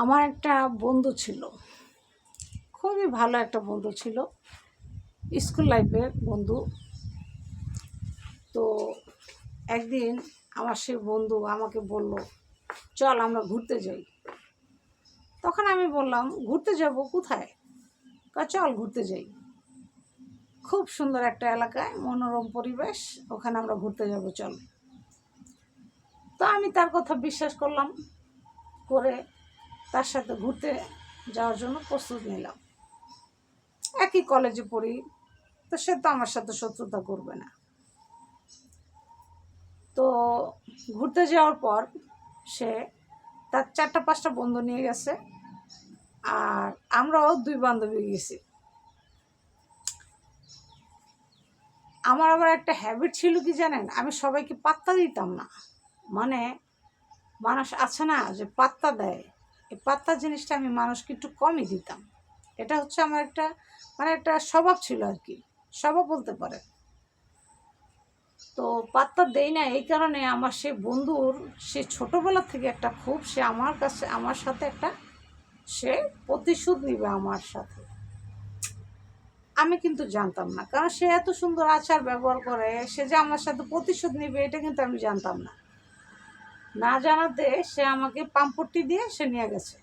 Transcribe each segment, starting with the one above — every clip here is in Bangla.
আমার একটা বন্ধু ছিল। খুবই ভালো একটা বন্ধু ছিল। স্কুল লাইফের বন্ধু। তো একদিন আমার সে বন্ধু আমাকে বলল, চল আমরা ঘুরতে যাই। তখন আমি বললাম, ঘুরতে যাব কোথায়? চল ঘুরতে যাই। খুব সুন্দর একটা এলাকায়, মনোরম পরিবেশ, ওখানে আমরা ঘুরতে যাব, চল। তো আমি তার কথা বিশ্বাস করলাম, করে তার সাথে ঘুরতে যাওয়ার জন্য প্রস্তুত নিলাম। একই কলেজে পড়ি, তো সে তো আমার সাথে শত্রুতা করবে না। তো ঘুরতে যাওয়ার পর সে তার চারটা পাঁচটা বন্ধু নিয়ে গেছে, আর আমরাও দুই বান্ধবী গেছি। আমার আবার একটা হ্যাবিট ছিল কি জানেন? আমি সবাইকে পাত্তা দিতাম না। মানে মানুষ আছে না যে পাত্তা দেয়। এই পাত্তা জিনিসটা আমি মানুষকে একটু কমই দিতাম। এটা হচ্ছে আমার একটা মানে একটা স্বভাব ছিল আর কি। স্বভাব বলতে পারে। তো পাত্তা দেই না এই কারণে আমার সে বন্ধুর, সে ছোটোবেলা থেকে একটা খুব, সে আমার কাছে, আমার সাথে একটা, সে প্রতিশোধ নিবে আমার সাথে। আমি কিন্তু জানতাম না। কারণ সে এত সুন্দর আচার ব্যবহার করে, সে যে আমার সাথে প্রতিশোধ নিবে, এটা কিন্তু আমি জানতাম না। না জানাতে সে আমাকে পাম্পট্টি দিয়ে সে নিয়ে গেছে।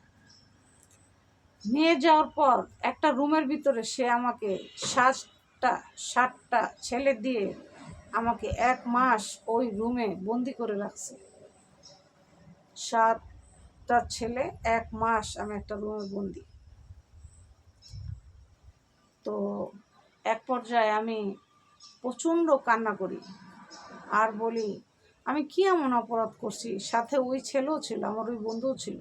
নিয়ে যাওয়ার পর একটা রুমের ভিতরে সে আমাকে সাতটা সাতটা ছেলে দিয়ে আমাকে এক মাস ওই রুমে বন্দি করে রাখছে। সাতটা ছেলে এক মাস আমি একটা রুমে বন্দি। তো এক পর্যায়ে আমি প্রচণ্ড কান্না করি। আর বলি আমি কি এমন অপরাধ করছি? সাথে ওই ছেলেও ছিল, আমার ওই বন্ধুও ছিল।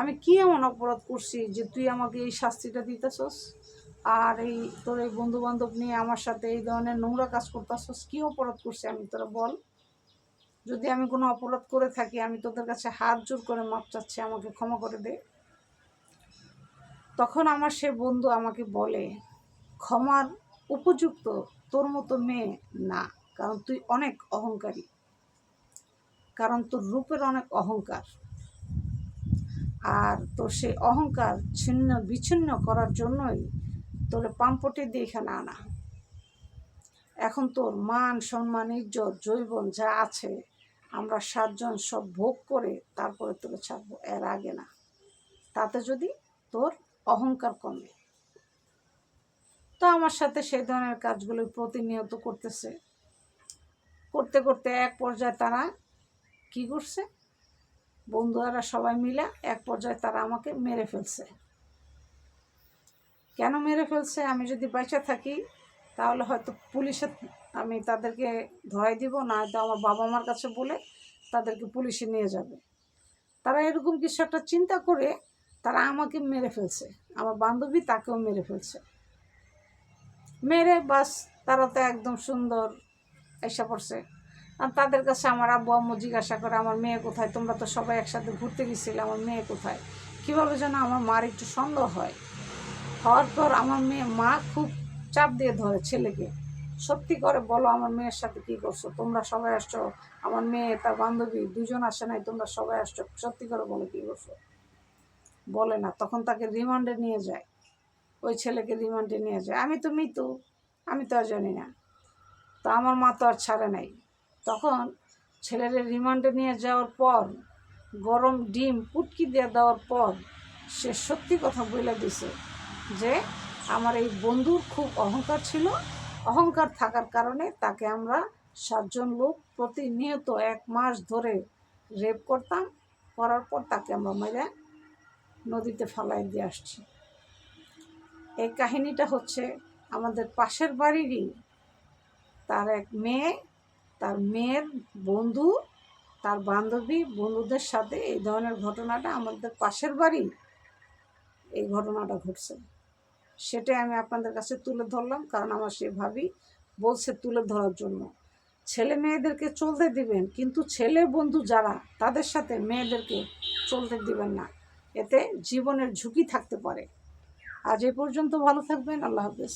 আমি কি এমন অপরাধ করছি যে তুই আমাকে এই শাস্তিটা দিতেছস? আর এই তোর এই বন্ধু বান্ধব নিয়ে আমার সাথে এই ধরনের নোংরা কাজ করতেছস? কি অপরাধ করছি আমি, তোরা বল। যদি আমি কোনো অপরাধ করে থাকি, আমি তোদের কাছে হাত জোর করে মাপ চাচ্ছি, আমাকে ক্ষমা করে দে। তখন আমার সে বন্ধু আমাকে বলে, ক্ষমার উপযুক্ত তোর মতো মেয়ে না, কারণ তুই অনেক অহংকারী। কারণ তোর রূপের অনেক অহংকার। আর তোর সেই অহংকার ছিন্ন, বিচ্ছিন্ন করার জন্যই তোর পাম্পটি দিয়ে এখানে আনা। এখন তোর মান, সম্মান, ইজ্জত জৈবন যা আছে, আমরা সাতজন সব ভোগ করে তারপরে তোকে ছাড়বো। এর আগে না। তাতে যদি তোর অহংকার কমে। তো আমার সাথে সেই ধরনের কাজগুলো প্রতিনিয়ত করতেছে। করতে করতে এক পর্যায়ে তারা কি করছে? বন্ধুরা সবাই মিলে এক পর্যায়ে তারা আমাকে মেরে ফেলছে। কেন মেরে ফেলছে? আমি যদি বেঁচে থাকি, তাহলে হয়তো পুলিশে আমি তাদেরকে ধরাই দিব না হয়তো আমার বাবা মার কাছে বলে তাদেরকে পুলিশে নিয়ে যাবে। তারা এরকম কিছু একটা চিন্তা করে তারা আমাকে মেরে ফেলছে। আমার বান্ধবী তাকেও মেরে ফেলছে। মেরে বাস, তারা তো একদম সুন্দর এসে পড়ছে। তাদের কাছে আমার আব্বু আম্মু জিজ্ঞাসা করে, আমার মেয়ে কোথায়? তোমরা তো সবাই একসাথে ঘুরতে গেছিলে, আমার মেয়ে কোথায়? কীভাবে যেন আমার মার একটু সন্দেহ হয়। হওয়ার পর আমার মেয়ে, মা খুব চাপ দিয়ে ধরে ছেলেকে। সত্যি করে বলো আমার মেয়ের সাথে কি করছ? তোমরা সবাই আসছো? আমার মেয়ে, তার বান্ধবী, দুজন আসে নাই, তোমরা সবাই আসছো? সত্যি করে বলো কী করছ? বলে না, তখন তাকে রিমান্ডে নিয়ে যায়। ওই ছেলেকে রিমান্ডে নিয়ে যায়। আমি তো মৃত্যু, আমি তো আর জানি না। তো আমার মা তো আর ছাড়ে নাই। তখন ছেলের রিমান্ডে নিয়ে যাওয়ার পর, গরম ডিম পুটকি দিয়ে দেওয়ার পর সে সত্যি কথা বলে দিছে যে আমার এই বন্ধুর খুব অহংকার ছিল। অহংকার থাকার কারণে তাকে আমরা সাতজন লোক প্রতিনিয়ত এক মাস ধরে রেপ করতাম। করার পর তাকে আমরা মেরে নদীতে ফালাই দিয়ে আসছি। এই কাহিনীটা হচ্ছে আমাদের পাশের বাড়িরই তার এক মেয়ে তার মেয়ের বন্ধু, তার বান্ধবী, বন্ধুদের সাথে এই ধরনের ঘটনাটা আমাদের পাশের বাড়ি এই ঘটনাটা ঘটছে। সেটাই আমি আপনাদের কাছে তুলে ধরলাম, কারণ আমার সে ভাবি বলছে তুলে ধরার জন্য। ছেলে মেয়েদেরকে চলতে দিবেন, কিন্তু ছেলে বন্ধু যারা, তাদের সাথে মেয়েদেরকে চলতে দিবেন না। এতে জীবনের ঝুঁকি থাকতে পারে। আজ এ পর্যন্ত ভালো থাকবেন, আল্লাহ হাফেজ।